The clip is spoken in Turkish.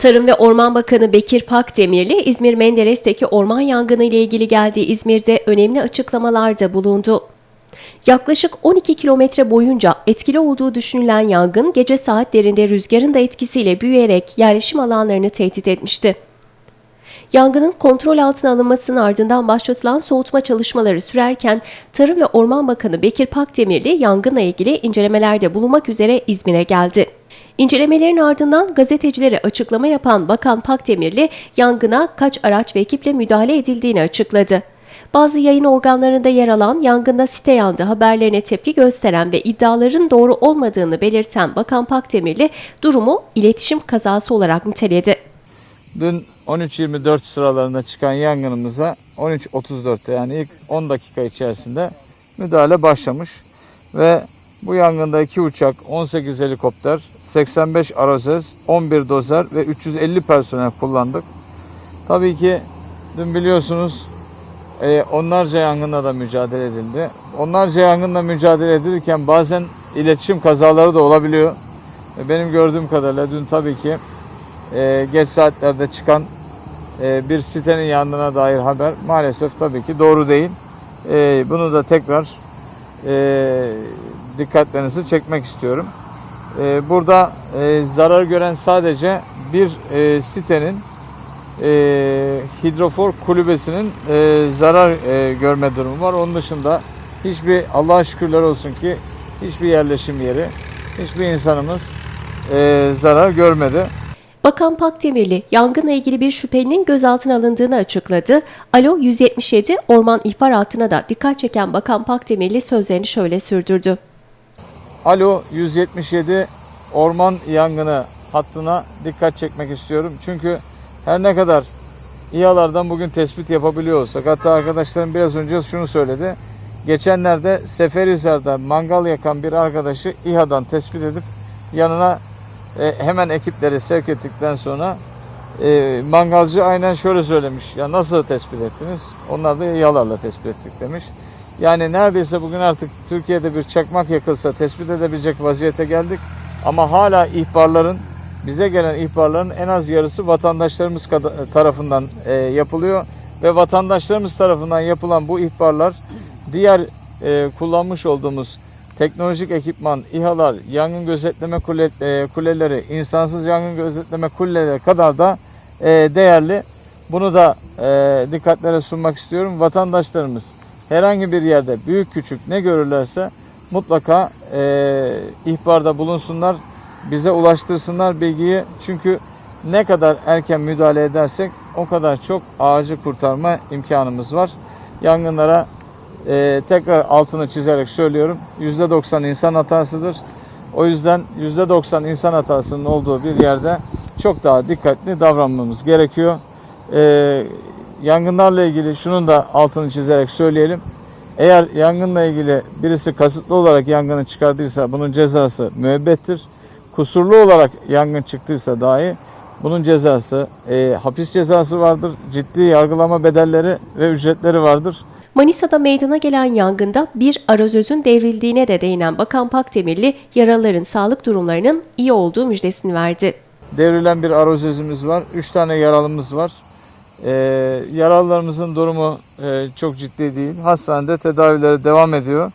Tarım ve Orman Bakanı Bekir Pakdemirli, İzmir Menderes'teki orman yangını ile ilgili geldiği İzmir'de önemli açıklamalarda bulundu. Yaklaşık 12 kilometre boyunca etkili olduğu düşünülen yangın gece saatlerinde rüzgarın da etkisiyle büyüyerek yerleşim alanlarını tehdit etmişti. Yangının kontrol altına alınmasının ardından başlatılan soğutma çalışmaları sürerken Tarım ve Orman Bakanı Bekir Pakdemirli yangınla ilgili incelemelerde bulunmak üzere İzmir'e geldi. İncelemelerin ardından gazetecilere açıklama yapan Bakan Pakdemirli yangına kaç araç ve ekiple müdahale edildiğini açıkladı. Bazı yayın organlarında yer alan yangında site yandı haberlerine tepki gösteren ve iddiaların doğru olmadığını belirten Bakan Pakdemirli durumu iletişim kazası olarak niteledi. Dün 13.24 sıralarında çıkan yangınımıza 13.34'te yani ilk 10 dakika içerisinde müdahale başlamış. Ve bu yangında 2 uçak, 18 helikopter, 85 arozez, 11 dozer ve 350 personel kullandık. Tabii ki dün biliyorsunuz e, onlarca yangınla da mücadele edildi. Onlarca yangınla mücadele edilirken bazen iletişim kazaları da olabiliyor. Ve benim gördüğüm kadarıyla dün tabii ki e, geç saatlerde çıkan e, bir sitenin yandığına dair haber maalesef tabii ki doğru değil. E, bunu da tekrar e, dikkatlerinizi çekmek istiyorum. E, burada e, zarar gören sadece bir e, sitenin e, hidrofor kulübesinin zarar e, görme durumu var. Onun dışında hiçbir Allah'a şükürler olsun ki hiçbir yerleşim yeri, hiçbir insanımız zarar görmedi. Bakan Pakdemirli, yangınla ilgili bir şüphelinin gözaltına alındığını açıkladı. Alo 177 orman ihbar hattına da dikkat çeken Bakan Pakdemirli sözlerini şöyle sürdürdü. Alo 177 orman yangını hattına dikkat çekmek istiyorum. Çünkü her ne kadar İHA'lardan bugün tespit yapabiliyor hatta arkadaşlarım biraz önce şunu söyledi. Geçenlerde Seferihisar'da mangal yakan bir arkadaşı İHA'dan tespit edip yanına e, hemen ekipleri sevk ettikten sonra e, mangalcı aynen şöyle söylemiş. Ya nasıl tespit ettiniz? Onlar da İHA'larla tespit ettik demiş. Yani neredeyse bugün artık Türkiye'de bir çakmak yakılsa tespit edebilecek vaziyete geldik. Ama hala ihbarların, bize gelen ihbarların en az yarısı vatandaşlarımız tarafından e, yapılıyor. Ve vatandaşlarımız tarafından yapılan bu ihbarlar diğer e, kullanmış olduğumuz teknolojik ekipman, İHA'lar, yangın gözetleme kule, e, kuleleri, insansız yangın gözetleme kuleleri kadar da e, değerli. Bunu da e, dikkatlere sunmak istiyorum. Vatandaşlarımız herhangi bir yerde büyük küçük ne görürlerse mutlaka e, ihbarda bulunsunlar, bize ulaştırsınlar bilgiyi. Çünkü ne kadar erken müdahale edersek o kadar çok ağacı kurtarma imkanımız var. Yangınlara e, tekrar altını çizerek söylüyorum. %90 insan hatasıdır. O yüzden %90 insan hatasının olduğu bir yerde çok daha dikkatli davranmamız gerekiyor. E, yangınlarla ilgili şunun da altını çizerek söyleyelim. Eğer yangınla ilgili birisi kasıtlı olarak yangını çıkardıysa bunun cezası müebbettir. Kusurlu olarak yangın çıktıysa dahi bunun cezası e, hapis cezası vardır. Ciddi yargılama bedelleri ve ücretleri vardır. Manisa'da meydana gelen yangında bir arazözün devrildiğine de değinen Bakan Pakdemirli, yaralıların sağlık durumlarının iyi olduğu müjdesini verdi. Devrilen bir arozözümüz var. Üç tane yaralımız var. Ee, yaralılarımızın durumu e, çok ciddi değil. Hastanede tedavileri devam ediyor.